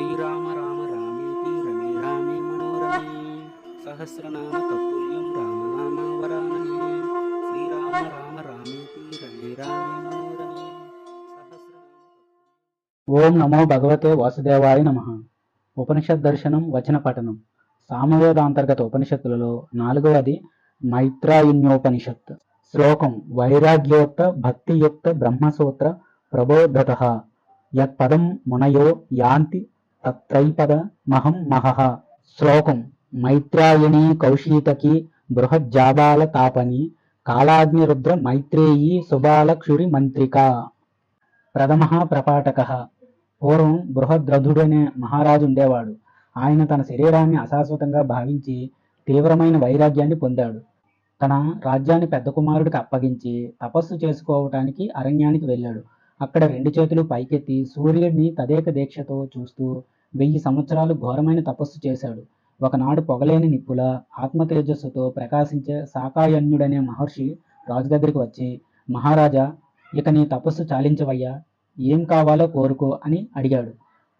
శ్రీరామ రామ రామేతి రమే రామే మనోరమే. సహస్రనామ తత్తుల్యం రామనామ వరాననే. శ్రీరామ రామ రామేతి రమే రామే మనోరమే. ఓం నమో భగవతే వాసుదేవాయ నమ. ఉపనిషత్ దర్శనం వచన పఠనం. సామవేదాంతర్గత ఉపనిషత్తులలో నాలుగవది మైత్రాయుణ్యోపనిషత్ శ్లోకం వైరాగ్యోక్త భక్తియుక్త బ్రహ్మసూత్ర ప్రబోధత. యత్పదం మునయో యాంతి తత్రైపద మహం మహః. శ్లోకం. మైత్రాయణీ కౌశీతకి బృహజ్జాబాల తాపని కాళాగ్నిరుద్ర మైత్రేయీ సుబాల క్షురి మంత్రికా ప్రథమ ప్రపాటక. పూర్వం బృహద్రథుడనే మహారాజు ఉండేవాడు. ఆయన తన శరీరాన్ని అశాశ్వతంగా భావించి తీవ్రమైన వైరాగ్యాన్ని పొందాడు. తన రాజ్యాన్ని పెద్ద కుమారుడికి అప్పగించి తపస్సు చేసుకోవటానికి అరణ్యానికి వెళ్ళాడు. అక్కడ రెండు చేతులు పైకెత్తి సూర్యుడిని తదేక దీక్షతో చూస్తూ వెయ్యి సంవత్సరాలు ఘోరమైన తపస్సు చేశాడు. ఒకనాడు పొగలేని నిప్పుల ఆత్మ తేజస్సుతో ప్రకాశించే సాకాయన్యుడనే మహర్షి రాజు దగ్గరికి వచ్చి మహారాజా ఇక నీ తపస్సు చాలించవయ్యా ఏం కావాలో కోరుకో అని అడిగాడు.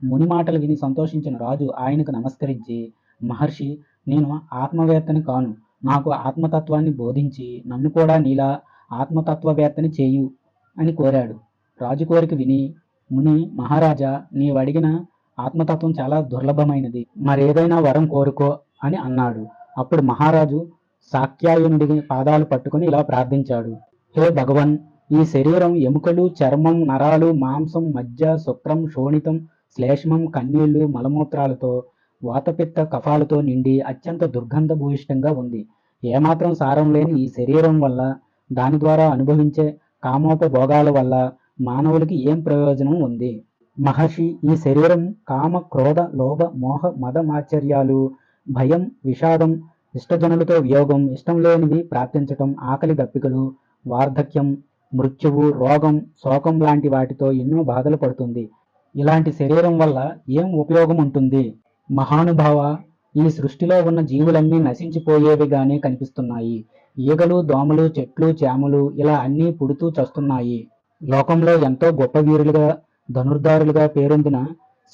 ముని మాటలు విని సంతోషించిన రాజు ఆయనకు నమస్కరించి మహర్షి నేను ఆత్మవేత్తని కాను. నాకు ఆత్మతత్వాన్ని బోధించి నన్ను కూడా నీలా ఆత్మతత్వవేత్తని చేయు అని కోరాడు. రాజు కోరిక విని ముని మహారాజా నీవు అడిగిన ఆత్మతత్వం చాలా దుర్లభమైనది. మరేదైనా వరం కోరుకో అని అన్నాడు. అప్పుడు మహారాజు సాక్యాయనుడి పాదాలు పట్టుకుని ఇలా ప్రార్థించాడు. హే భగవన్ ఈ శరీరం ఎముకలు చర్మం నరాలు మాంసం మజ్జ శుక్రం శోణితం శ్లేష్మం కన్నీళ్ళు మలమూత్రాలతో వాతపిత్త కఫాలతో నిండి అత్యంత దుర్గంధభూయిష్టంగా ఉంది. ఏమాత్రం సారం లేని ఈ శరీరం వల్ల దాని ద్వారా అనుభవించే కామోపభోగాల వల్ల మానవులకి ఏం ప్రయోజనం ఉంది? మహర్షి ఈ శరీరం కామ క్రోధ లోభ మోహ మదమాచర్యాలు భయం విషాదం ఇష్టజనులతో వియోగం ఇష్టం లేనివి ప్రార్థించటం ఆకలి దప్పికలు వార్ధక్యం మృత్యువు రోగం శోకం లాంటి వాటితో ఎన్నో బాధలు పడుతుంది. ఇలాంటి శరీరం వల్ల ఏం ఉపయోగం ఉంటుంది? మహానుభావ ఈ సృష్టిలో ఉన్న జీవులన్నీ నశించిపోయేవిగానే కనిపిస్తున్నాయి. ఈగలు దోమలు చెట్లు చేమలు ఇలా అన్నీ పుడుతూ చస్తున్నాయి. లోకంలో ఎంతో గొప్ప వీరులుగా ధనుర్ధారులుగా పేరొందిన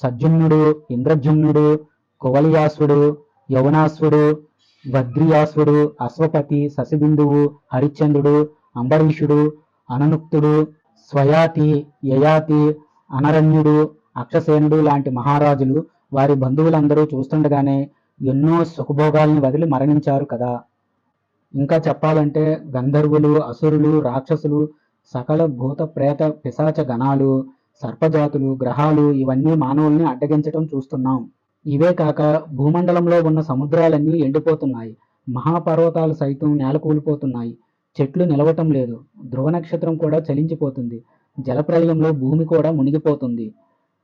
సజ్జుమ్నుడు ఇంద్రజుమ్నుడు కువలియాసుడు యవనాసుడు వద్రియాసుడు అశ్వపతి శశిబిందువు హరిశ్చంద్రుడు అంబరీషుడు అననుక్తుడు స్వయాతి యయాతి అనరణ్యుడు అక్షసేనుడు లాంటి మహారాజులు వారి బంధువులందరూ చూస్తుండగానే ఎన్నో సుఖభోగాల్ని వదిలి మరణించారు కదా. ఇంకా చెప్పాలంటే గంధర్వులు అసురులు రాక్షసులు సకల భూత ప్రేత పిశాచ గణాలు సర్పజాతులు గ్రహాలు ఇవన్నీ మానవుల్ని అడ్డగించటం చూస్తున్నాం. ఇవే కాక భూమండలంలో ఉన్న సముద్రాలన్నీ ఎండిపోతున్నాయి. మహాపర్వతాలు సైతం నేలకూలిపోతున్నాయి. చెట్లు నిలవటం లేదు. ధ్రువ నక్షత్రం కూడా చలించిపోతుంది. జలప్రలయంలో భూమి కూడా మునిగిపోతుంది.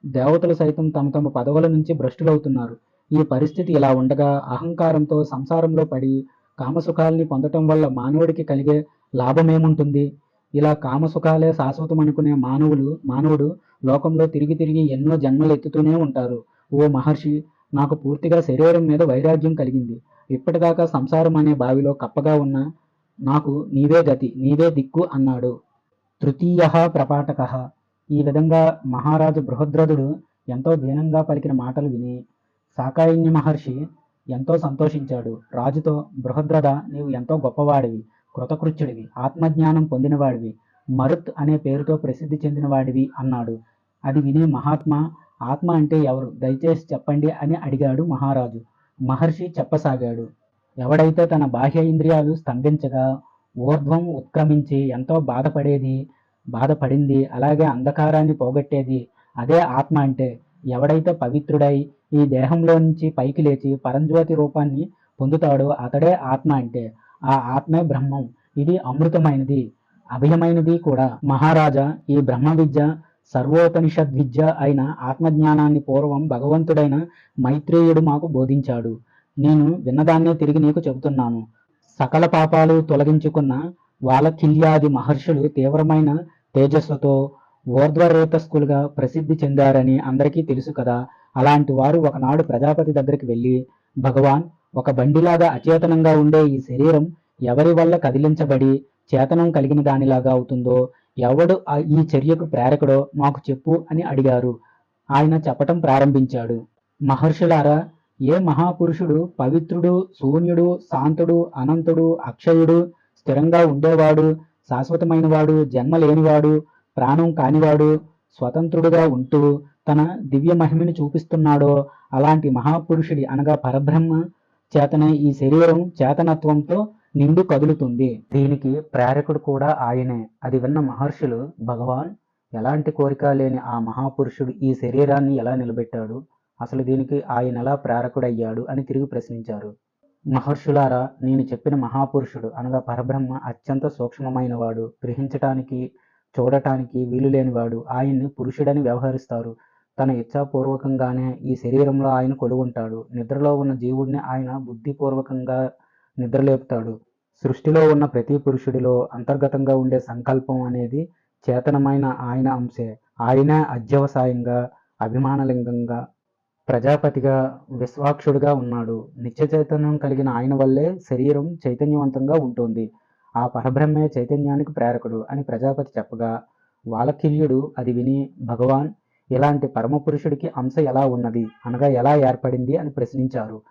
దేవతలు సైతం తమ తమ పదవుల నుంచి భ్రష్టులవుతున్నారు. ఈ పరిస్థితి ఇలా ఉండగా అహంకారంతో సంసారంలో పడి కామసుఖాల్ని పొందటం వల్ల మానవుడికి కలిగే లాభమేముంటుంది? ఇలా కామసుఖాలే శాశ్వతం అనుకునే మానవులు మానవుడు లోకంలో తిరిగి తిరిగి ఎన్నో జన్మలు ఎత్తుతూనే ఉంటారు. ఓ మహర్షి నాకు పూర్తిగా శరీరం మీద వైరాగ్యం కలిగింది. ఇప్పటిదాకా సంసారం అనే బావిలో కప్పగా ఉన్న నాకు నీవే గతి నీవే దిక్కు అన్నాడు. తృతీయ ప్రపాటక ఈ విధంగా మహారాజు బృహద్రథుడు ఎంతో దీనంగా పలికిన మాటలు విని సాకాయిన్య మహర్షి ఎంతో సంతోషించాడు. రాజుతో బృహద్రథ నీవు ఎంతో గొప్పవాడివి. కృతకృత్యుడివి ఆత్మజ్ఞానం పొందినవాడివి మరుత్ అనే పేరుతో ప్రసిద్ధి చెందినవాడివి అన్నాడు. అది విని మహాత్మా ఆత్మ అంటే ఎవరు? దయచేసి చెప్పండి అని అడిగాడు మహారాజు. మహర్షి చెప్పసాగాడు. ఎవడైతే తన బాహ్య ఇంద్రియాలు స్తంభించగా ఊర్ధ్వం ఉత్క్రమించి ఎంతో బాధపడేది బాధపడింది అలాగే అంధకారాన్ని పోగొట్టేది అదే ఆత్మ అంటే ఎవడైతే పవిత్రుడై ఈ దేహంలో నుంచి పైకి లేచి పరంజ్యోతి రూపాన్ని పొందుతాడో అతడే ఆత్మ అంటే ఆ ఆత్మే బ్రహ్మం. ఇది అమృతమైనది. అభయమైనది కూడా. మహారాజా ఈ బ్రహ్మ విద్య సర్వోపనిషద్ విద్య అయిన ఆత్మజ్ఞానాన్ని పూర్వం భగవంతుడైన మైత్రేయుడు మాకు బోధించాడు. నేను విన్నదాన్నే తిరిగి నీకు చెబుతున్నాను. సకల పాపాలు తొలగించుకున్న వాలకిల్యాది మహర్షులు తీవ్రమైన తేజస్సుతో ఓర్ధ్వరేతస్కులుగా ప్రసిద్ధి చెందారని అందరికీ తెలుసు కదా. అలాంటి వారు ఒకనాడు ప్రజాపతి దగ్గరికి వెళ్ళి భగవాన్ ఒక బండిలాగా అచేతనంగా ఉండే ఈ శరీరం ఎవరి వల్ల కదిలించబడి చేతనం కలిగిన దానిలాగా అవుతుందో ఎవడు ఈ చర్యకు ప్రేరకుడో మాకు చెప్పు అని అడిగారు. ఆయన చెప్పటం ప్రారంభించాడు. మహర్షులారా ఏ మహాపురుషుడు పవిత్రుడు శూన్యుడు శాంతుడు అనంతుడు అక్షయుడు స్థిరంగా ఉండేవాడు శాశ్వతమైనవాడు జన్మ లేనివాడు ప్రాణం కానివాడు స్వతంత్రుడుగా ఉంటూ తన దివ్య మహిమని చూపిస్తున్నాడో అలాంటి మహాపురుషుడి అనగా పరబ్రహ్మ చేతన ఈ శరీరం చేతనత్వంతో నిండు కదులుతుంది. దీనికి ప్రేరకుడు కూడా ఆయనే. అది విన్న మహర్షులు భగవాన్ ఎలాంటి కోరిక లేని ఆ మహాపురుషుడు ఈ శరీరాన్ని ఎలా నిలబెట్టాడు? అసలు దీనికి ఆయన ఎలా ప్రేరకుడయ్యాడు? అని తిరిగి ప్రశ్నించారు. మహర్షులారా నేను చెప్పిన మహాపురుషుడు అనగా పరబ్రహ్మ అత్యంత సూక్ష్మమైనవాడు. గ్రహించటానికి చూడటానికి వీలు లేనివాడు ఆయన్ని పురుషుడని వ్యవహరిస్తారు. తన ఇచ్ఛాపూర్వకంగానే ఈ శరీరంలో ఆయన కొలువుంటాడు. నిద్రలో ఉన్న జీవుడిని ఆయన బుద్ధిపూర్వకంగా నిద్రలేపుతాడు. సృష్టిలో ఉన్న ప్రతి పురుషుడిలో అంతర్గతంగా ఉండే సంకల్పం అనేది చేతనమైన ఆయన అంశే. ఆయనే అధ్యవసాయంగా అభిమానలింగంగా ప్రజాపతిగా విశ్వాక్షుడిగా ఉన్నాడు. నిత్య చైతన్యం కలిగిన ఆయన వల్లే శరీరం చైతన్యవంతంగా ఉంటుంది. ఆ పరబ్రహ్మే చైతన్యానికి ప్రేరకుడు అని ప్రజాపతి చెప్పగా వాలకిల్యుడు అది విని భగవాన్ ఇలాంటి పరమపురుషుడికి అంశ ఎలా ఉన్నది? అనగా ఎలా ఏర్పడింది? అని ప్రశ్నించారు.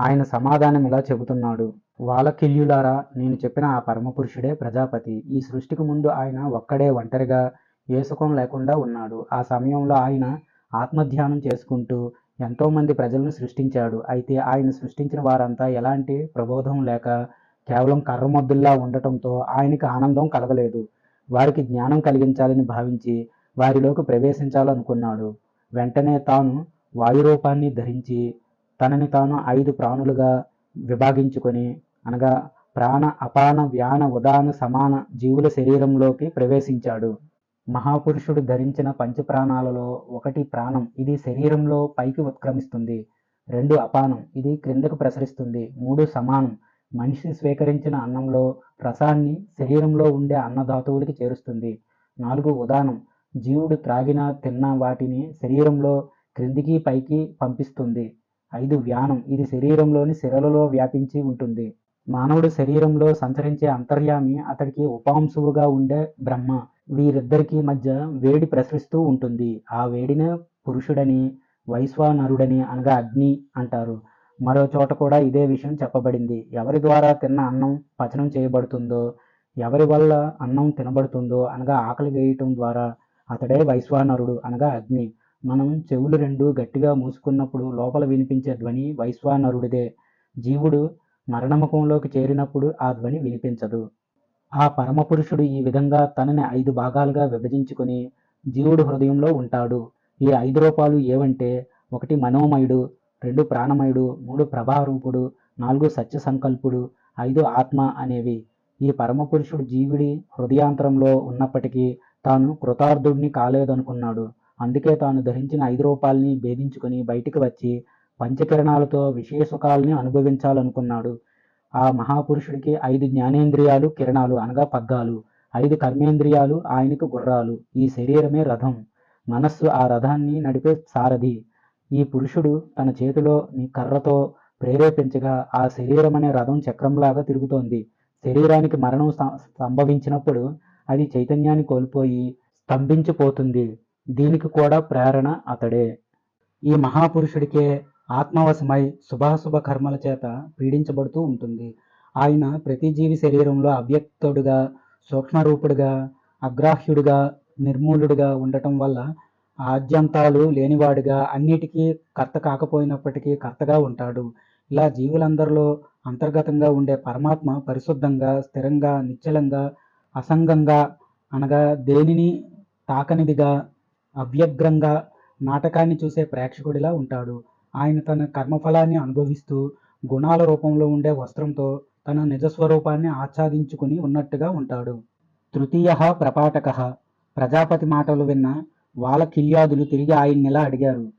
ఆయన సమాధానం ఇలా చెబుతున్నాడు. వాలకిల్యులారా నేను చెప్పిన ఆ పరమపురుషుడే ప్రజాపతి. ఈ సృష్టికి ముందు ఆయన ఒక్కడే ఒంటరిగా ఏ సుఖం లేకుండా ఉన్నాడు. ఆ సమయంలో ఆయన ఆత్మధ్యానం చేసుకుంటూ ఎంతోమంది ప్రజలను సృష్టించాడు. అయితే ఆయన సృష్టించిన వారంతా ఎలాంటి ప్రబోధం లేక కేవలం కర్రమొద్దుల్లా ఉండటంతో ఆయనకి ఆనందం కలగలేదు. వారికి జ్ఞానం కలిగించాలని భావించి వారిలోకి ప్రవేశించాలనుకున్నాడు. వెంటనే తాను వాయురూపాన్ని ధరించి తనని తాను ఐదు ప్రాణులుగా విభాగించుకొని అనగా ప్రాణ అపాన వ్యాన ఉదాన సమాన జీవుల శరీరంలోకి ప్రవేశించాడు. మహాపురుషుడు ధరించిన పంచప్రాణాలలో ఒకటి ప్రాణం. ఇది శరీరంలో పైకి ఉత్క్రమిస్తుంది. రెండు అపానం. ఇది క్రిందకు ప్రసరిస్తుంది. మూడు సమానం. మనిషి స్వీకరించిన అన్నంలో రసాన్ని శరీరంలో ఉండే అన్నధాతువులకి చేరుస్తుంది. నాలుగు ఉదానం. జీవుడు త్రాగిన తిన్న వాటిని శరీరంలో క్రిందికి పైకి పంపిస్తుంది. ఐదు వ్యానం ఇది శరీరంలోని సిరలలో వ్యాపించి ఉంటుంది. మానవుడి శరీరంలో సంచరించే అంతర్యామి అతడికి ఉపాంశువుగా ఉండే బ్రహ్మ. వీరిద్దరికీ మధ్య వేడి ప్రసరిస్తూ ఉంటుంది. ఆ వేడినే పురుషుడని వైశ్వానరుడని అనగా అగ్ని అంటారు. మరో చోట కూడా ఇదే విషయం చెప్పబడింది. ఎవరి ద్వారా తిన్న అన్నం పచనం చేయబడుతుందో ఎవరి వల్ల అన్నం తినబడుతుందో అనగా ఆకలి వేయటం ద్వారా అతడే వైశ్వానరుడు అనగా అగ్ని. మనం చెవులు రెండు గట్టిగా మూసుకున్నప్పుడు లోపల వినిపించే ధ్వని వైశ్వానరుడిదే. జీవుడు మరణముఖంలోకి చేరినప్పుడు ఆ ధ్వని వినిపించదు. ఆ పరమపురుషుడు ఈ విధంగా తనని ఐదు భాగాలుగా విభజించుకుని జీవుడు హృదయంలో ఉంటాడు. ఈ ఐదు రూపాలు ఏవంటే ఒకటి మనోమయుడు రెండు ప్రాణమయుడు మూడు ప్రభారూపుడు నాలుగు సత్య సంకల్పుడు ఐదు ఆత్మ అనేవి. ఈ పరమపురుషుడు జీవుడి హృదయాంతరంలో ఉన్నప్పటికీ తాను కృతార్థుడిని కాలేదనుకున్నాడు. అందుకే తాను ధరించిన ఐదు రూపాల్ని భేదించుకుని బయటికి వచ్చి పంచకిరణాలతో విషయ సుఖాలని అనుభవించాలనుకున్నాడు. ఆ మహాపురుషుడికి ఐదు జ్ఞానేంద్రియాలు కిరణాలు అనగా పగ్గాలు ఐదు కర్మేంద్రియాలు ఆయనకు గుర్రాలు. ఈ శరీరమే రథం. మనస్సు ఆ రథాన్ని నడిపే సారథి. ఈ పురుషుడు తన చేతిలో నీ కర్రతో ప్రేరేపించగా ఆ శరీరం అనే రథం చక్రంలాగా తిరుగుతోంది. శరీరానికి మరణం సంభవించినప్పుడు అది చైతన్యాన్ని కోల్పోయి స్తంభించిపోతుంది. దీనికి కూడా ప్రేరణ అతడే. ఈ మహాపురుషుడికే ఆత్మవశమై శుభాశుభ కర్మల చేత పీడించబడుతూ ఉంటుంది. ఆయన ప్రతి జీవి శరీరంలో అవ్యక్తుడుగా సూక్ష్మరూపుడుగా అగ్రాహ్యుడిగా నిర్మూలుడుగా ఉండటం వల్ల ఆద్యంతాలు లేనివాడుగా అన్నిటికీ కర్త కాకపోయినప్పటికీ కర్తగా ఉంటాడు. ఇలా జీవులందరిలో అంతర్గతంగా ఉండే పరమాత్మ పరిశుద్ధంగా స్థిరంగా నిశ్చలంగా అసంగంగా అనగా దేనిని తాకనిదిగా అవ్యగ్రంగా నాటకాన్ని చూసే ప్రేక్షకుడిలా ఉంటాడు. ఆయన తన కర్మఫలాన్ని అనుభవిస్తూ గుణాల రూపంలో ఉండే వస్త్రంతో తన నిజస్వరూపాన్ని ఆచ్ఛాదించుకుని ఉన్నట్టుగా ఉంటాడు. తృతీయ ప్రపాటక. ప్రజాపతి మాటలు విన్న వాళ్ళ కిర్యాదులు తిరిగి ఆయన్నిలా అడిగారు.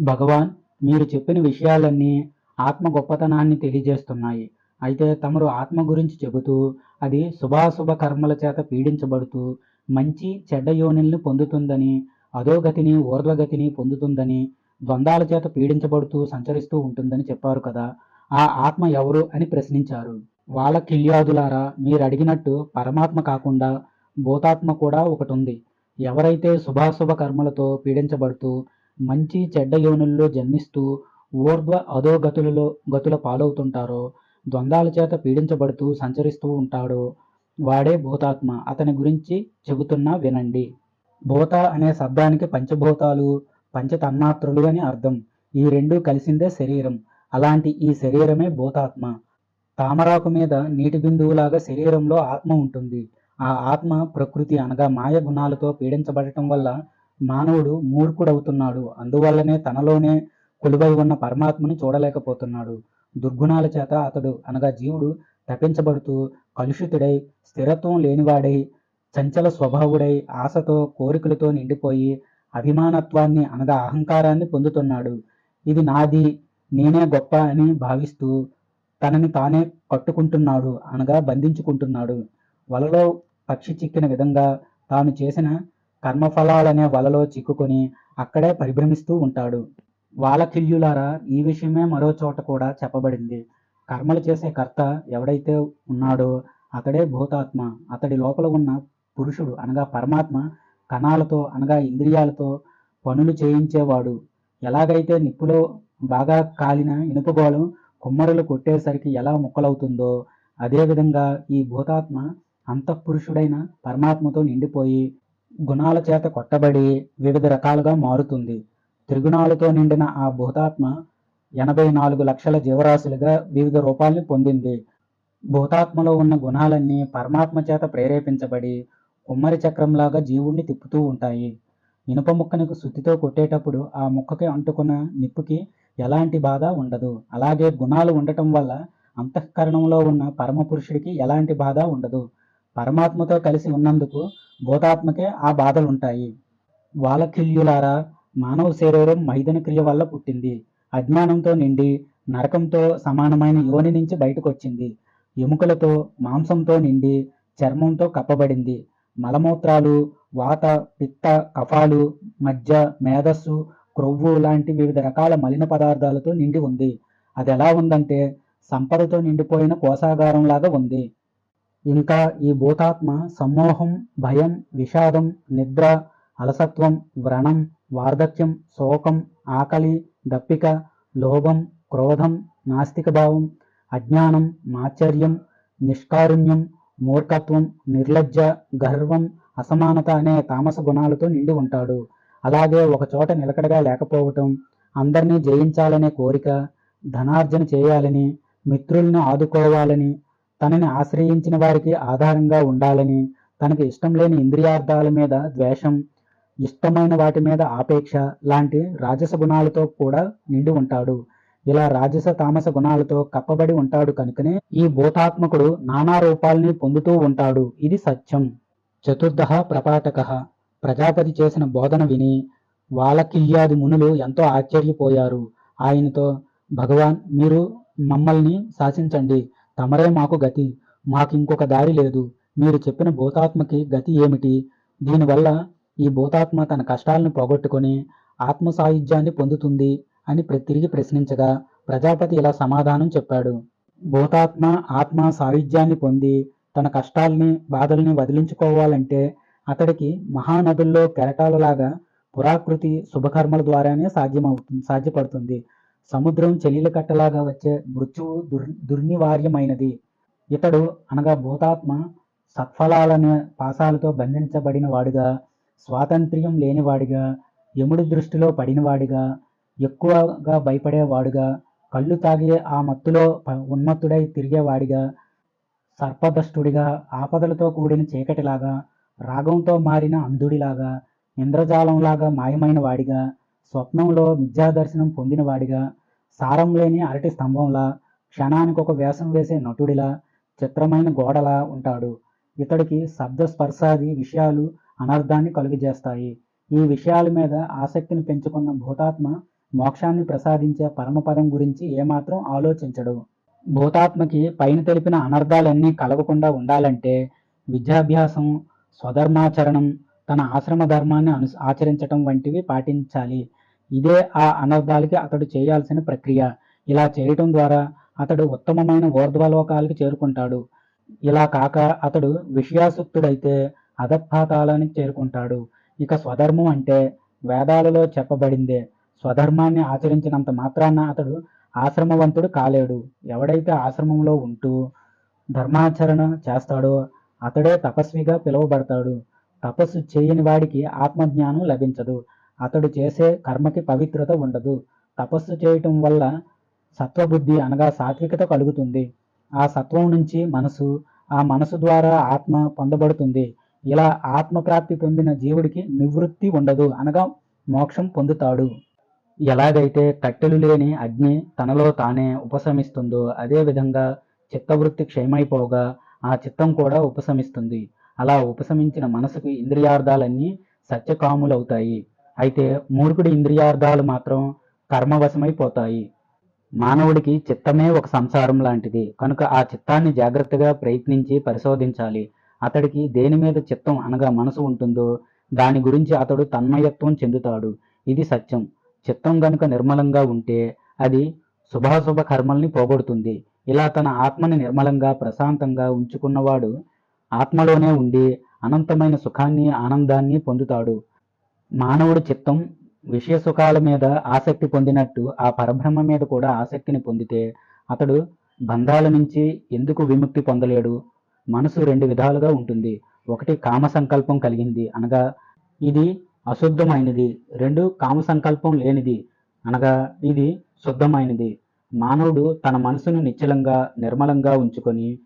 భగవాన్ మీరు చెప్పిన విషయాలన్నీ ఆత్మ గొప్పతనాన్ని తెలియజేస్తున్నాయి. అయితే తమరు ఆత్మ గురించి చెబుతూ అది శుభాశుభ కర్మల చేత పీడించబడుతూ మంచి చెడ్డ యోనిల్ని పొందుతుందని అధోగతిని ఊర్ధ్వగతిని పొందుతుందని ద్వంద్వాల చేత పీడించబడుతూ సంచరిస్తూ ఉంటుందని చెప్పారు కదా. ఆ ఆత్మ ఎవరు అని ప్రశ్నించారు. వాళ్ళ కిల్యాదులారా మీరు అడిగినట్టు పరమాత్మ కాకుండా భూతాత్మ కూడా ఒకటి ఉంది ఎవరైతే శుభాశుభ కర్మలతో పీడించబడుతూ మంచి చెడ్డ యోనుల్లో జన్మిస్తూ ఊర్ధ్వ అధోగతులలో గతుల పాలవుతుంటారో ద్వంద్వాల చేత పీడించబడుతూ సంచరిస్తూ ఉంటాడో. వాడే భూతాత్మ. అతని గురించి చెబుతున్నా వినండి. భూత అనే శబ్దానికి పంచభూతాలు పంచతన్మాత్రులు అని అర్థం. ఈ రెండు కలిసిందే శరీరం. అలాంటి ఈ శరీరమే భూతాత్మ. తామరాకు మీద నీటి బిందువులాగా శరీరంలో ఆత్మ ఉంటుంది. ఆ ఆత్మ ప్రకృతి అనగా మాయ గుణాలతో పీడించబడటం వల్ల మానవుడు మూర్ఖుడవుతున్నాడు. అందువల్లనే తనలోనే కొలువై ఉన్న పరమాత్మని చూడలేకపోతున్నాడు. దుర్గుణాల చేత అతడు అనగా జీవుడు తపించబడుతూ కలుషితుడై స్థిరత్వం లేనివాడై చంచల స్వభావుడై ఆశతో కోరికలతో నిండిపోయి అభిమానత్వాన్ని అనగా అహంకారాన్ని పొందుతున్నాడు. ఇది నాది నేనే గొప్ప అని భావిస్తూ తనని తానే కట్టుకుంటున్నాడు అనగా బంధించుకుంటున్నాడు. వలలో పక్షి చిక్కిన విధంగా తాను చేసిన కర్మఫలాలనే వలలో చిక్కుకొని అక్కడే పరిభ్రమిస్తూ ఉంటాడు. వాలకిల్యులారా ఈ విషయమే మరో చోట కూడా చెప్పబడింది. కర్మలు చేసే కర్త ఎవడైతే ఉన్నాడో అతడే భూతాత్మ. అతడి లోపల ఉన్న పురుషుడు అనగా పరమాత్మ కణాలతో అనగా ఇంద్రియాలతో పనులు చేయించేవాడు. ఎలాగైతే నిప్పులో బాగా కాలిన ఇనుపగోళం కుమ్మరులు కొట్టేసరికి ఎలా ముక్కలవుతుందో అదేవిధంగా ఈ భూతాత్మ అంతఃపురుషుడైన పరమాత్మతో నిండిపోయి గుణాల చేత కొట్టబడి వివిధ రకాలుగా మారుతుంది. త్రిగుణాలతో నిండిన ఆ భూతాత్మ ఎనభై నాలుగు లక్షల జీవరాశులుగా వివిధ రూపాల్ని పొందింది. భూతాత్మలో ఉన్న గుణాలన్నీ పరమాత్మ చేత ప్రేరేపించబడి కుమ్మరి చక్రంలాగా జీవుణ్ణి తిప్పుతూ ఉంటాయి. ఇనుప ముక్కనికి శుద్ధితో కొట్టేటప్పుడు ఆ ముక్కకి అంటుకున్న నిప్పుకి ఎలాంటి బాధ ఉండదు. అలాగే గుణాలు ఉండటం వల్ల అంతఃకరణంలో ఉన్న పరమ పురుషుడికి ఎలాంటి బాధ ఉండదు. పరమాత్మతో కలిసి ఉన్నందుకు భూతాత్మకే ఆ బాధలు ఉంటాయి వాలకిల్యులారా మానవ శరీరం మైదన క్రియ వల్ల పుట్టింది. అజ్ఞానంతో నిండి నరకంతో సమానమైన యోని నుంచి బయటకు వచ్చింది ఎముకలతో మాంసంతో నిండి చర్మంతో కప్పబడింది. మలమూత్రాలు వాత పిత్త కఫాలు మజ్జ మేధస్సు క్రొవ్వు లాంటి వివిధ రకాల మలిన పదార్థాలతో నిండి ఉంది. అది ఎలా ఉందంటే సంపదతో నిండిపోయిన కోశాగారం లాగా ఉంది. ఇంకా ఈ భూతాత్మ సమ్మోహం భయం విషాదం నిద్ర అలసత్వం వ్రణం వార్ధక్యం శోకం ఆకలి దప్పిక లోభం క్రోధం నాస్తిక భావం అజ్ఞానం మాచర్యం నిష్కారుణ్యం మూర్ఖత్వం నిర్లజ్జ గర్వం అసమానత అనే తామస గుణాలతో నిండి ఉంటాడు. అలాగే ఒకచోట నిలకడగా లేకపోవటం అందరినీ జయించాలనే కోరిక ధనార్జన చేయాలని మిత్రుల్ని ఆదుకోవాలని తనని ఆశ్రయించిన వారికి ఆధారంగా ఉండాలని తనకి ఇష్టం లేని ఇంద్రియార్థాల మీద ద్వేషం ఇష్టమైన వాటి మీద ఆపేక్ష లాంటి రాజస గుణాలతో కూడా నిండి ఉంటాడు. ఇలా రాజస తామస గుణాలతో కప్పబడి ఉంటాడు కనుకనే ఈ భూతాత్మకుడు నానా రూపాల్ని పొందుతూ ఉంటాడు. ఇది సత్యం. చతుర్దహ ప్రపాతక. ప్రజాపతి చేసిన బోధన విని వాలకిల్యాది మునులు ఎంతో ఆశ్చర్యపోయారు. ఆయనతో భగవాన్ మీరు మమ్మల్ని శాసించండి. తమరే మాకు గతి. మాకింకొక దారి లేదు. మీరు చెప్పిన భూతాత్మకి గతి ఏమిటి? దీనివల్ల ఈ భూతాత్మ తన కష్టాలను పోగొట్టుకుని ఆత్మ సాయుధ్యాన్ని పొందుతుంది అని తిరిగి ప్రశ్నించగా ప్రజాపతి ఇలా సమాధానం చెప్పాడు. భూతాత్మ ఆత్మ సాయుధ్యాన్ని పొంది తన కష్టాల్ని బాధల్ని వదిలించుకోవాలంటే అతడికి మహానదుల్లో కెరటాలలాగా పురాకృతి శుభకర్మల ద్వారానే సాధ్యమవుతుంది సాధ్యపడుతుంది. సముద్రం చెలీల కట్టలాగా వచ్చే మృత్యువు దుర్ దుర్నివార్యమైనది. ఇతడు అనగా భూతాత్మ సత్ఫలాలనే పాశాలతో బంధించబడిన వాడుగా స్వాతంత్ర్యం లేనివాడిగా యముడి దృష్టిలో పడినవాడిగా ఎక్కువగా భయపడేవాడుగా కళ్ళు తాగే ఆ మత్తులో ఉన్మత్తుడై తిరిగేవాడిగా సర్పదష్టుడిగా ఆపదలతో కూడిన చీకటిలాగా రాగంతో మారిన అంధుడిలాగా ఇంద్రజాలంలాగా మాయమైన వాడిగా స్వప్నంలో మిథ్యాదర్శనం పొందినవాడిగా సారం లేని అరటి స్తంభంలా క్షణానికి ఒక వేషం వేసే నటుడిలా చిత్రమైన గోడలా ఉంటాడు. ఇతడికి శబ్ద స్పర్శాది విషయాలు అనర్థాన్ని కలుగజేస్తాయి. ఈ విషయాల మీద ఆసక్తిని పెంచుకున్న భూతాత్మ మోక్షాన్ని ప్రసాదించే పరమపదం గురించి ఏమాత్రం ఆలోచించడు. భూతాత్మకి పైన తెలిపిన అనర్థాలన్నీ కలగకుండా ఉండాలంటే విద్యాభ్యాసం స్వధర్మాచరణం తన ఆశ్రమ ధర్మాన్ని అను ఆచరించటం వంటివి పాటించాలి. ఇదే ఆ అనర్థాలకి అతడు చేయాల్సిన ప్రక్రియ. ఇలా చేయటం ద్వారా అతడు ఉత్తమమైన ఊర్ధ్వలోకాలకు చేరుకుంటాడు. ఇలా కాక అతడు విషయాసక్తుడైతే అధపాతాలానికి చేరుకుంటాడు. ఇక స్వధర్మం అంటే వేదాలలో చెప్పబడిందే. స్వధర్మాన్ని ఆచరించినంత మాత్రాన అతడు ఆశ్రమవంతుడు కాలేడు. ఎవడైతే ఆశ్రమంలో ఉంటూ ధర్మాచరణ చేస్తాడో అతడే తపస్విగా పిలువబడతాడు. తపస్సు చేయని వాడికి ఆత్మజ్ఞానం లభించదు. అతడు చేసే కర్మకి పవిత్రత ఉండదు. తపస్సు చేయటం వల్ల సత్వబుద్ధి అనగా సాత్వికత కలుగుతుంది. ఆ సత్వం నుంచి మనసు ఆ మనసు ద్వారా ఆత్మ పొందబడుతుంది. ఇలా ఆత్మప్రాప్తి పొందిన జీవుడికి నివృత్తి ఉండదు అనగా మోక్షం పొందుతాడు. ఎలాగైతే కట్టెలు లేని అగ్ని తనలో తానే ఉపశమిస్తుందో అదేవిధంగా చిత్తవృత్తి క్షయమైపోగా ఆ చిత్తం కూడా ఉపశమిస్తుంది. అలా ఉపశమించిన మనసుకు ఇంద్రియార్థాలన్నీ సత్యకాములవుతాయి. అయితే మూర్ఖుడి ఇంద్రియార్థాలు మాత్రం కర్మవశమైపోతాయి. మానవుడికి చిత్తమే ఒక సంసారం లాంటిది. కనుక ఆ చిత్తాన్ని జాగ్రత్తగా ప్రయత్నించి పరిశోధించాలి. అతడికి దేని మీద చిత్తం అనగా మనసు ఉంటుందో దాని గురించి అతడు తన్మయత్వం చెందుతాడు. ఇది సత్యం. చిత్తం గనుక నిర్మలంగా ఉంటే అది శుభాశుభ కర్మల్ని పోగొడుతుంది. ఇలా తన ఆత్మని నిర్మలంగా ప్రశాంతంగా ఉంచుకున్నవాడు ఆత్మలోనే ఉండి అనంతమైన సుఖాన్ని ఆనందాన్ని పొందుతాడు. మానవుడు చిత్తం విషయ సుఖాల మీద ఆసక్తి పొందినట్టు ఆ పరబ్రహ్మ మీద కూడా ఆసక్తిని పొందితే అతడు బంధాల నుంచి ఎందుకు విముక్తి పొందలేడు? మనసు రెండు విధాలుగా ఉంటుంది. ఒకటి కామ సంకల్పం కలిగింది అనగా ఇది అశుద్ధమైనది. రెండు కామ సంకల్పం లేనిది అనగా ఇది శుద్ధమైనది. మానవుడు తన మనసును నిశ్చలంగా నిర్మలంగా ఉంచుకొని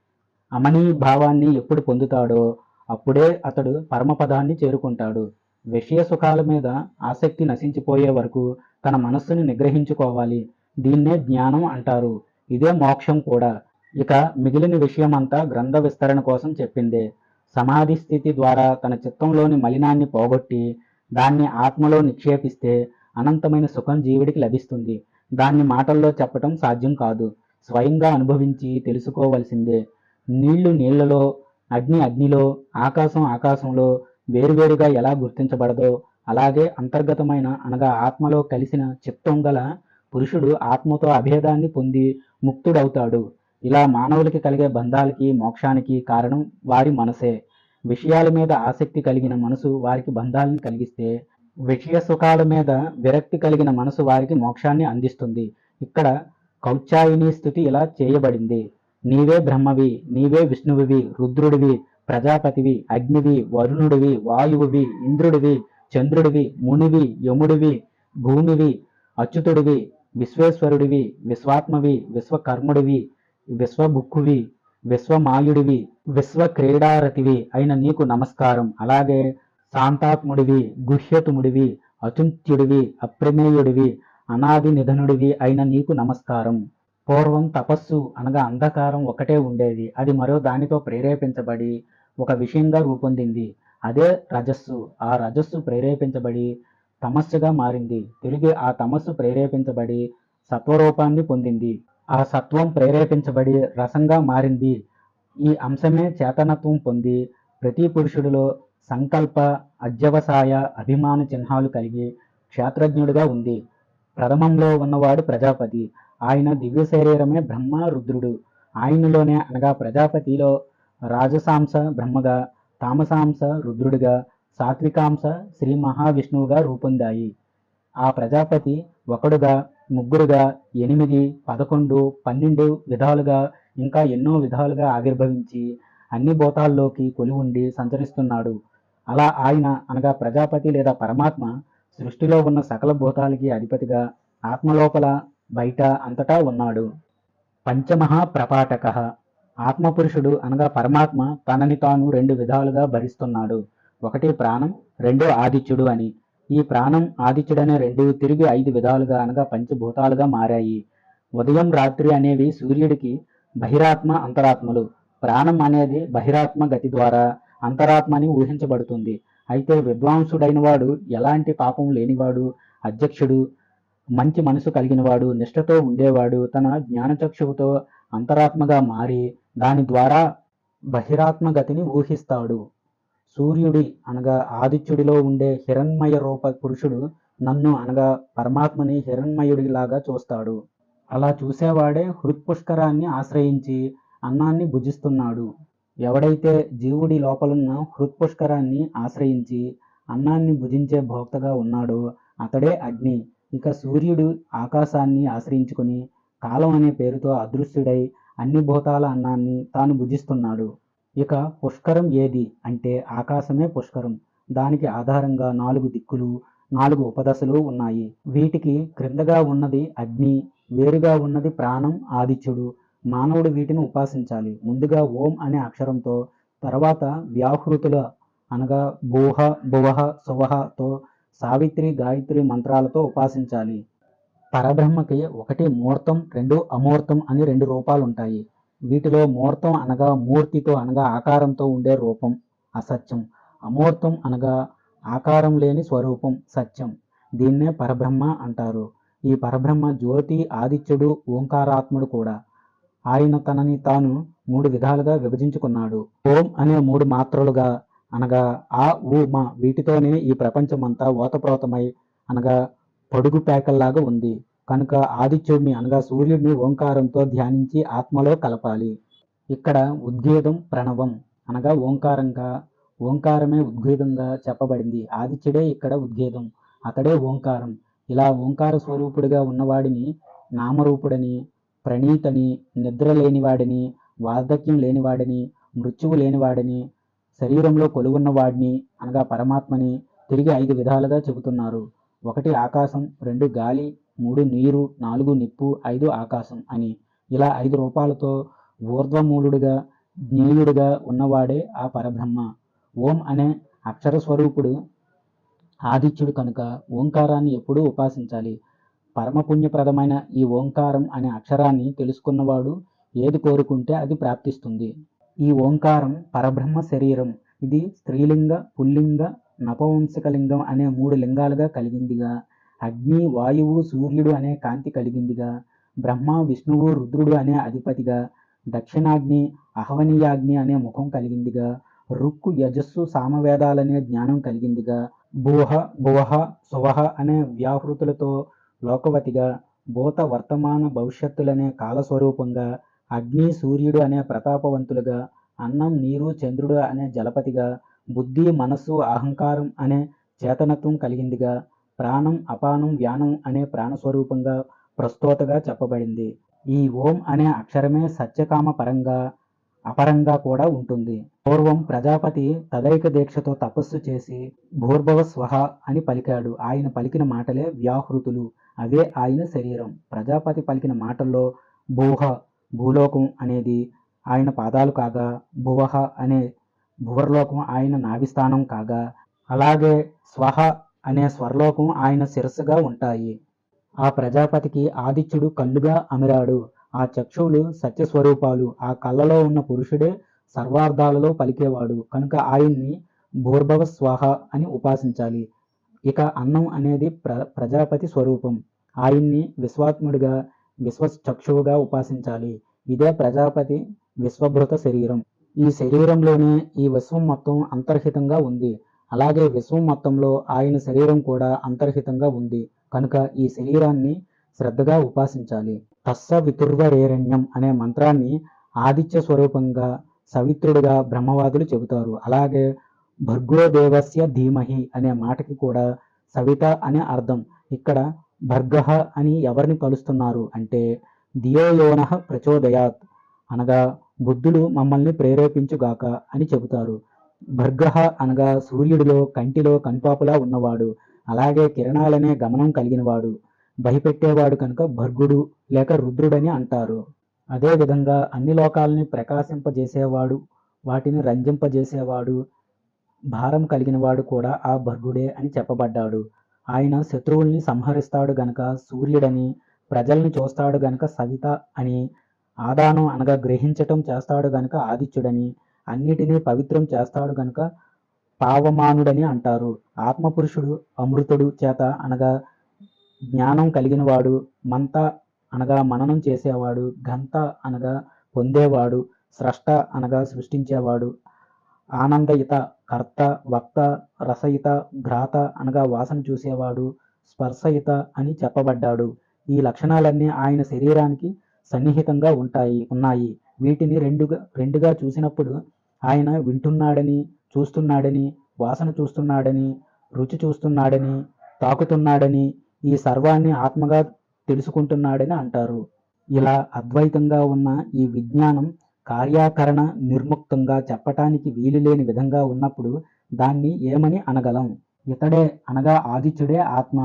అమనీ భావాన్ని ఎప్పుడు పొందుతాడో అప్పుడే అతడు పరమపదాన్ని చేరుకుంటాడు. విషయ సుఖాల మీద ఆసక్తి నశించిపోయే వరకు తన మనస్సుని నిగ్రహించుకోవాలి. దీన్నే జ్ఞానం అంటారు. ఇదే మోక్షం కూడా. ఇక మిగిలిన విషయమంతా గ్రంథ విస్తరణ కోసం చెప్పిందే. సమాధి స్థితి ద్వారా తన చిత్తంలోని మలినాన్ని పోగొట్టి దాన్ని ఆత్మలో నిక్షేపిస్తే అనంతమైన సుఖం జీవుడికి లభిస్తుంది. దాన్ని మాటల్లో చెప్పటం సాధ్యం కాదు. స్వయంగా అనుభవించి తెలుసుకోవలసిందే. నీళ్ళు నీళ్ళలో అగ్ని అగ్నిలో ఆకాశం ఆకాశంలో వేరువేరుగా ఎలా గుర్తించబడదో అలాగే అంతర్గతమైన అనగా ఆత్మలో కలిసిన చిత్తం గల పురుషుడు ఆత్మతో అభేదాన్ని పొంది ముక్తుడవుతాడు. ఇలా మానవులకి కలిగే బంధాలకి మోక్షానికి కారణం వారి మనసే. విషయాల మీద ఆసక్తి కలిగిన మనసు వారికి బంధాలను కలిగిస్తే విషయ సుఖాల మీద విరక్తి కలిగిన మనసు వారికి మోక్షాన్ని అందిస్తుంది. ఇక్కడ కౌచాయిని స్థుతి ఇలా చేయబడింది. నీవే బ్రహ్మవి నీవే విష్ణువివి రుద్రుడివి ప్రజాపతివి అగ్నివి వరుణుడివి వాయువువి ఇంద్రుడివి చంద్రుడివి మునివి యముడివి భూమివి అచ్యుతుడివి విశ్వేశ్వరుడివి విశ్వాత్మవి విశ్వకర్ముడివి విశ్వబుక్కువి విశ్వమాయుడివి విశ్వ క్రీడారతివి అయిన నీకు నమస్కారం. అలాగే శాంతాత్ముడివి గుహ్యతుముడివి అచుంత్యుడివి అప్రమేయుడివి అనాది నిధనుడివి అయిన నీకు నమస్కారం. పూర్వం తపస్సు అనగా అంధకారం ఒకటే ఉండేది. అది మరో దానితో ప్రేరేపించబడి ఒక విషయంగా రూపొందింది. అదే రజస్సు. ఆ రజస్సు ప్రేరేపించబడి తమస్సుగా మారింది. తిరిగి ఆ తమస్సు ప్రేరేపించబడి సత్వరూపాన్ని పొందింది. ఆ సత్వం ప్రేరేపించబడి రసంగా మారింది. ఈ అంశమే చేతనత్వం పొంది ప్రతి పురుషుడిలో సంకల్ప అధ్యవసాయ అభిమాన చిహ్నాలు కలిగి క్షేత్రజ్ఞుడిగా ఉంది. ప్రథమంలో ఉన్నవాడు ప్రజాపతి. ఆయన దివ్య శరీరమే బ్రహ్మ రుద్రుడు. ఆయనలోనే అనగా ప్రజాపతిలో రాజసాంశ బ్రహ్మగా తామసాంశ రుద్రుడిగా సాత్వికాంశ శ్రీ మహావిష్ణువుగా రూపొందాయి. ఆ ప్రజాపతి ఒకడుగా ముగ్గురుగా ఎనిమిది పదకొండు పన్నెండు విధాలుగా ఇంకా ఎన్నో విధాలుగా ఆవిర్భవించి అన్ని భూతాల్లోకి కొలి ఉండి సంచరిస్తున్నాడు. అలా ఆయన అనగా ప్రజాపతి లేదా పరమాత్మ సృష్టిలో ఉన్న సకల భూతాలకి అధిపతిగా ఆత్మలోపల బయట అంతటా ఉన్నాడు. పంచమహా ప్రపాటక ఆత్మపురుషుడు అనగా పరమాత్మ తనని తాను రెండు విధాలుగా భరిస్తున్నాడు. ఒకటి ప్రాణం రెండు ఆదిత్యుడు అని. ఈ ప్రాణం ఆదిత్యుడనే రెండు తిరిగి ఐదు విధాలుగా అనగా పంచభూతాలుగా మారాయి. ఉదయం రాత్రి అనేవి సూర్యుడికి బహిరాత్మ అంతరాత్మలు. ప్రాణం అనేది బహిరాత్మ గతి ద్వారా అంతరాత్మ అని ఊహించబడుతుంది. అయితే విద్వాంసుడైన వాడు ఎలాంటి పాపం లేనివాడు అధ్యక్షుడు మంచి మనసు కలిగినవాడు నిష్ఠతో ఉండేవాడు తన జ్ఞానచక్షువుతో అంతరాత్మగా మారి దాని ద్వారా బహిరాత్మ గతిని ఊహిస్తాడు. సూర్యుడి అనగా ఆదిత్యుడిలో ఉండే హిరణ్మయ రూప పురుషుడు నన్ను అనగా పరమాత్మని హిరణ్మయుడిలాగా చూస్తాడు. అలా చూసేవాడే హృత్పుష్కరాన్ని ఆశ్రయించి అన్నాన్ని భుజిస్తున్నాడు. ఎవడైతే జీవుడి లోపలున్న హృత్పుష్కరాన్ని ఆశ్రయించి అన్నాన్ని భుజించే భోక్తగా ఉన్నాడో అతడే అగ్ని. ఇక సూర్యుడు ఆకాశాన్ని ఆశ్రయించుకుని కాలం అనే పేరుతో అదృశ్యుడై అన్ని భూతాల అన్నాన్ని తాను భుజిస్తున్నాడు. ఇక పుష్కరం ఏది అంటే ఆకాశమే పుష్కరం. దానికి ఆధారంగా నాలుగు దిక్కులు నాలుగు ఉపదశలు ఉన్నాయి. వీటికి క్రిందగా ఉన్నది అగ్ని వేరుగా ఉన్నది ప్రాణం ఆదిత్యుడు. మానవుడు వీటిని ఉపాసించాలి. ముందుగా ఓం అనే అక్షరంతో తర్వాత వ్యాహృతుల అనగా భూహ భువహ సువహతో సావిత్రి గాయత్రి మంత్రాలతో ఉపాసించాలి. పరబ్రహ్మకి ఒకటి ముహూర్తం రెండు అమూర్తం అని రెండు రూపాలు ఉంటాయి వీటిలో మూర్తం అనగా మూర్తితో అనగా ఆకారంతో ఉండే రూపం అసత్యం. అమూర్తం అనగా ఆకారం లేని స్వరూపం సత్యం. దీన్నే పరబ్రహ్మ అంటారు. ఈ పరబ్రహ్మ జ్యోతి ఆదిత్యుడు ఓంకారాత్ముడు కూడా. ఆయన తనని తాను మూడు విధాలుగా విభజించుకున్నాడు. ఓం అనే మూడు మాత్రలుగా అనగా ఆ ఊ మా వీటితోనే ఈ ప్రపంచమంతా ఓతప్రోతమై అనగా పొడుగు పేకల్లాగా ఉంది. కనుక ఆదిత్యుడిని అనగా సూర్యుడిని ఓంకారంతో ధ్యానించి ఆత్మలో కలపాలి. ఇక్కడ ఉద్గేదం ప్రణవం అనగా ఓంకారంగా ఓంకారమే ఉద్గేదంగా చెప్పబడింది. ఆదిత్యుడే ఇక్కడ ఉద్గేదం అతడే ఓంకారం. ఇలా ఓంకార స్వరూపుడిగా ఉన్నవాడిని నామరూపుడని ప్రణీతని నిద్ర లేనివాడిని వార్ధక్యం లేనివాడిని మృత్యువు లేనివాడిని శరీరంలో కొలువున్నవాడిని అనగా పరమాత్మని తిరిగి ఐదు విధాలుగా చెబుతున్నారు. ఒకటి ఆకాశం రెండు గాలి మూడు నీరు నాలుగు నిప్పు ఐదు ఆకాశం అని ఇలా ఐదు రూపాలతో ఊర్ధ్వమూలుడుగా జ్ఞేయుడిగా ఉన్నవాడే ఆ పరబ్రహ్మ. ఓం అనే అక్షర స్వరూపుడు ఆదిత్యుడు కనుక ఓంకారాన్ని ఎప్పుడూ ఉపాసించాలి. పరమపుణ్యప్రదమైన ఈ ఓంకారం అనే అక్షరాన్ని తెలుసుకున్నవాడు ఏది కోరుకుంటే అది ప్రాప్తిస్తుంది. ఈ ఓంకారం పరబ్రహ్మ శరీరం. ఇది స్త్రీలింగ పుల్లింగ నపవంశకలింగం అనే మూడు లింగాలుగా కలిగిందిగా. అగ్ని వాయువు సూర్యుడు అనే కాంతి కలిగిందిగా. బ్రహ్మ విష్ణువు రుద్రుడు అనే అధిపతిగా. దక్షిణాగ్ని అహవనీయాగ్ని అనే ముఖం కలిగిందిగా. రుక్కు యజస్సు సామవేదాలనే జ్ఞానం కలిగిందిగా. భూహ భువహ సువహ అనే వ్యాహృతులతో లోకవతిగా. భూత వర్తమాన భవిష్యత్తులనే కాలస్వరూపంగా. అగ్ని సూర్యుడు అనే ప్రతాపవంతులుగా. అన్నం నీరు చంద్రుడు అనే జలపతిగా. బుద్ధి మనస్సు అహంకారం అనే చేతనత్వం కలిగిందిగా. ప్రాణం అపానం వ్యానం అనే ప్రాణస్వరూపంగా ప్రస్తోతగా చెప్పబడింది. ఈ ఓం అనే అక్షరమే సత్యకామ పరంగా అపరంగా కూడా ఉంటుంది. పూర్వం ప్రజాపతి తదైక దీక్షతో తపస్సు చేసి భూర్భవ స్వహ అని పలికాడు. ఆయన పలికిన మాటలే వ్యాహృతులు. అవే ఆయన శరీరం. ప్రజాపతి పలికిన మాటల్లో భూహ భూలోకం అనేది ఆయన పాదాలు కాగా భువహ అనే భువర్లోకం ఆయన నాభిస్థానం కాగా అలాగే స్వహ అనే స్వర్లోకం ఆయన శిరస్సుగా ఉంటాయి. ఆ ప్రజాపతికి ఆదిత్యుడు కళ్ళుగా అమిరాడు. ఆ చక్షువులు సత్యస్వరూపాలు. ఆ కళ్ళలో ఉన్న పురుషుడే సర్వార్థాలలో పలికేవాడు. కనుక ఆయన్ని భూర్భవ స్వాహ అని ఉపాసించాలి. ఇక అన్నం అనేది ప్ర ప్రజాపతి స్వరూపం. ఆయన్ని విశ్వాత్ముడిగా విశ్వచక్షువుగా ఉపాసించాలి. ఇదే ప్రజాపతి విశ్వభృత శరీరం. ఈ శరీరంలోనే ఈ విశ్వం మొత్తం అంతర్హితంగా ఉంది. అలాగే విశ్వం మొత్తంలో ఆయన శరీరం కూడా అంతర్హితంగా ఉంది. కనుక ఈ శరీరాన్ని శ్రద్ధగా ఉపాసించాలి. తస్స వితుర్వరేరణ్యం అనే మంత్రాన్ని ఆదిత్య స్వరూపంగా సవిత్రుడిగా బ్రహ్మవాదులు చెబుతారు. అలాగే భర్గోదేవస్య ధీమహి అనే మాటకి కూడా సవిత అనే అర్థం. ఇక్కడ భర్గహ అని ఎవరిని కలుస్తున్నారు అంటే దియోయోన ప్రచోదయాత్ అనగా బుద్ధులు మమ్మల్ని ప్రేరేపించుగాక అని చెబుతారు. భర్గః అనగా సూర్యుడిలో కంటిలో కనుపాపులా ఉన్నవాడు. అలాగే కిరణాలనే గమనం కలిగినవాడు. భయపెట్టేవాడు కనుక భర్గుడు లేక రుద్రుడని అంటారు. అదేవిధంగా అన్ని లోకాలని ప్రకాశింపజేసేవాడు వాటిని రంజింపజేసేవాడు భారం కలిగినవాడు కూడా ఆ భర్గుడే అని చెప్పబడ్డాడు. ఆయన శత్రువుల్ని సంహరిస్తాడు గనక సూర్యుడని ప్రజల్ని చూస్తాడు గనక సవిత అని ఆదానం అనగా గ్రహించటం చేస్తాడు గనక ఆదిత్యుడని అన్నిటినీ పవిత్రం చేస్తాడు గనుక పావమానుడని అంటారు. ఆత్మపురుషుడు అమృతుడు చేత అనగా జ్ఞానం కలిగినవాడు మంత అనగా మననం చేసేవాడు గంత అనగా పొందేవాడు స్రష్ట అనగా సృష్టించేవాడు ఆనందయుత కర్త వక్త రసయుత ఘ్రాత అనగా వాసన చూసేవాడు స్పర్శయుత అని చెప్పబడ్డాడు. ఈ లక్షణాలన్నీ ఆయన శరీరానికి సన్నిహితంగా ఉంటాయి ఉన్నాయి. వీటిని రెండుగా రెండుగా చూసినప్పుడు ఆయన వింటున్నాడని చూస్తున్నాడని వాసన చూస్తున్నాడని రుచి చూస్తున్నాడని తాకుతున్నాడని ఈ సర్వాన్ని ఆత్మగా తెలుసుకుంటున్నాడని అంటారు. ఇలా అద్వైతంగా ఉన్న ఈ విజ్ఞానం కార్యాకరణ నిర్ముక్తంగా చెప్పటానికి వీలులేని విధంగా ఉన్నప్పుడు దాన్ని ఏమని అనగలం? ఇతడే అనగా ఆదిత్యుడే ఆత్మ.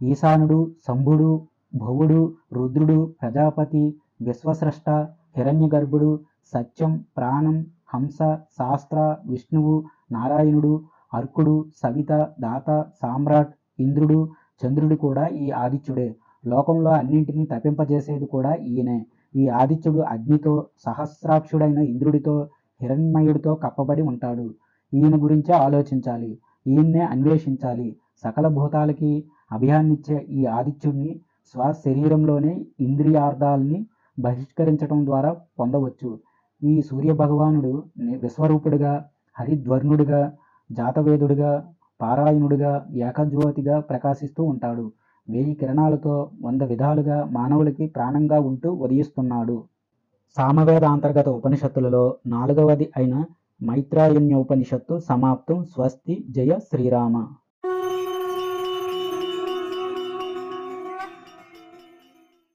ఈశానుడు శంభుడు భవుడు రుద్రుడు ప్రజాపతి విశ్వస్రష్ట హిరణ్య గర్భుడు సత్యం ప్రాణం హంస శాస్త్ర విష్ణువు నారాయణుడు అర్కుడు సవిత దాత సామ్రాట్ ఇంద్రుడు చంద్రుడు కూడా ఈ ఆదిత్యుడే. లోకంలో అన్నింటినీ తప్పింపజేసేది కూడా ఈయనే. ఈ ఆదిత్యుడు అగ్నితో సహస్రాక్షుడైన ఇంద్రుడితో హిరణ్మయుడితో కప్పబడి ఉంటాడు. ఈయన గురించే ఆలోచించాలి. ఈయన్నే అన్వేషించాలి. సకల భూతాలకి అభయాన్నిచ్చే ఈ ఆదిత్యుడిని స్వ శరీరంలోనే ఇంద్రియార్థాలని బహిష్కరించడం ద్వారా పొందవచ్చు. ఈ సూర్య భగవానుడు ని- విశ్వరూపుడుగా హరిధ్వర్ణుడిగా జాతవేదుడిగా పారాయణుడిగా ఏకజ్యోతిగా ప్రకాశిస్తూ ఉంటాడు. వెయ్యి కిరణాలతో వంద విధాలుగా మానవులకి ప్రాణంగా ఉంటూ ఉదయిస్తున్నాడు. సామవేద అంతర్గత ఉపనిషత్తులలో నాలుగవది అయిన మైత్రాయణ్యోపనిషత్తు సమాప్తం. స్వస్తి. జయ శ్రీరామ.